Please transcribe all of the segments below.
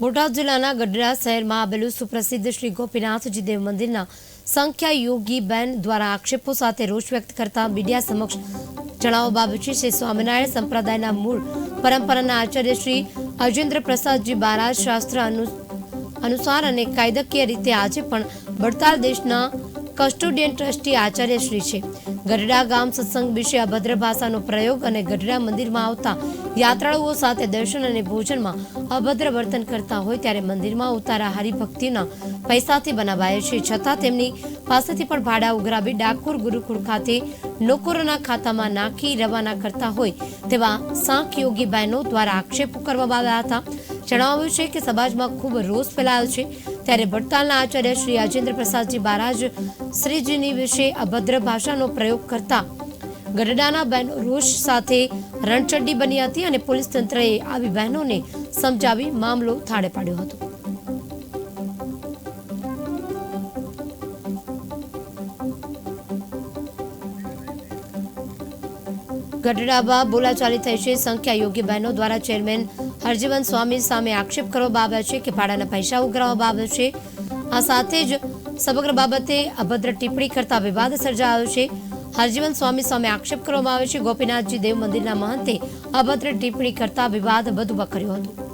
બોટાદ જિલ્લાના ગઢડા શહેરમાં આવેલું સુપ્રસિદ્ધ શ્રી ગોપીનાથજી દેવ મંદિરના સંખ્યા યોગી બેન દ્વારા આક્ષેપો સાથે રોષ વ્યક્ત કરતા મીડિયા સમક્ષ જણાવવા બાબત છે. શ્રી સ્વામિનારાયણ સંપ્રદાયના મૂળ પરંપરાના આચાર્ય શ્રી અજેન્દ્ર પ્રસાદજી બારાજ શાસ્ત્ર અનુ, અનુસાર અને કાયદાકીય રીતે આજે પણ વડતાલ દેશના કસ્ટોડિયન ટ્રસ્ટી આચાર્ય શ્રી છે. ગઢડા ગામ સત્સંગ વિશે અભદ્ર ભાષાનો પ્રયોગ અને ગઢડા મંદિરમાં આવતા યાત્રાળુઓ સાથે દર્શન અને ભોજનમાં અભદ્ર વર્તન કરતા હોય ત્યારે મંદિરમાં ઉતારા હરિભક્તિના પૈસાથી બનાવાય છે. છતાં તેમની પાસેથી પણ ભાડા ઉઘરાવી ડાકોર ગુરુકુળ ખાતે નોકરોના ખાતામાં નાખી રવાના કરતા હોય તેવા સાંખ યોગી બહેનો દ્વારા આક્ષેપો કરવામાં આવ્યા હતા. જણાવ્યું છે કે સમાજમાં ખૂબ રોષ ફેલાયો છે. ત્યારે ભટકાલના આચાર્ય શ્રી રાજેન્દ્ર પ્રસાદજી બારાજ શ્રીજીની વિશે અભદ્ર ભાષાનો પ્રયોગ કરતા ગઢડાના બહેનો રોષ સાથે રણચંડી બની હતી અને પોલીસ તંત્રએ આવી બહેનોને સમજાવી મામલો થાળે પાડ્યો હતો. ગઢડામાં બોલાચાલી થઈ છે. સંખ્યા યોગ્ય બહેનો દ્વારા ચેરમેન હરજીવન સ્વામી સામે આક્ષેપ કરવામાં આવ્યા છે કે ભાડાના પૈસા ઉઘરાવવામાં આવ્યા છે. આ સાથે જ સમગ્ર બાબતે અભદ્ર ટિપ્પણી કરતા વિવાદ સર્જાયો છે. હરજીવન સ્વામી સામે આક્ષેપ કરવામાં આવ્યો છે. ગોપીનાથજી દેવ મંદિરના મહંતે અભદ્ર ટિપ્પણી કરતા વિવાદ વધુ વકર્યો હતો.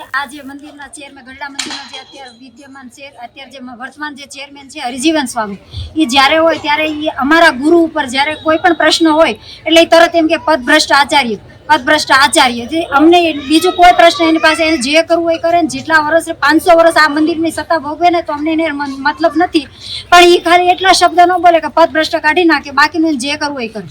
આ જે મંદિરના ચેરમેન ગઢડા મંદિરના જે અત્યારે વિદ્યમાન છે, અત્યારે જે વર્તમાન જે ચેરમેન છે, હરિજીવન સ્વામી એ જ્યારે હોય ત્યારે એ અમારા ગુરુ ઉપર જ્યારે કોઈ પણ પ્રશ્ન હોય, એટલે એ તરત એમ કે પદભ્રષ્ટ આચાર્ય પદભ્રષ્ટ આચાર્ય. જે અમને બીજું કોઈ પ્રશ્ન એની પાસે એને જે કરવું એ કરે ને જેટલા વર્ષ પાંચસો વર્ષ આ મંદિરની સત્તા ભોગવે ને તો અમને એને મતલબ નથી. પણ એ ખાલી એટલા શબ્દ ન બોલે કે પદભ્રષ્ટ કાઢી નાખે, બાકીનું જે કરવું એ કરે.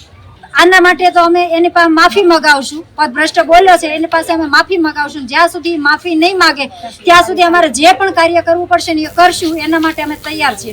આના માટે તો અમે એની પાસે માફી મગાવશું. પદભ્રષ્ટ બોલ્યો છે, એની પાસે અમે માફી મગાવશું. જ્યાં સુધી માફી નહીં માગે, ત્યાં સુધી અમારે જે પણ કાર્ય કરવું પડશે ને એ કરશું, એના માટે અમે તૈયાર છીએ.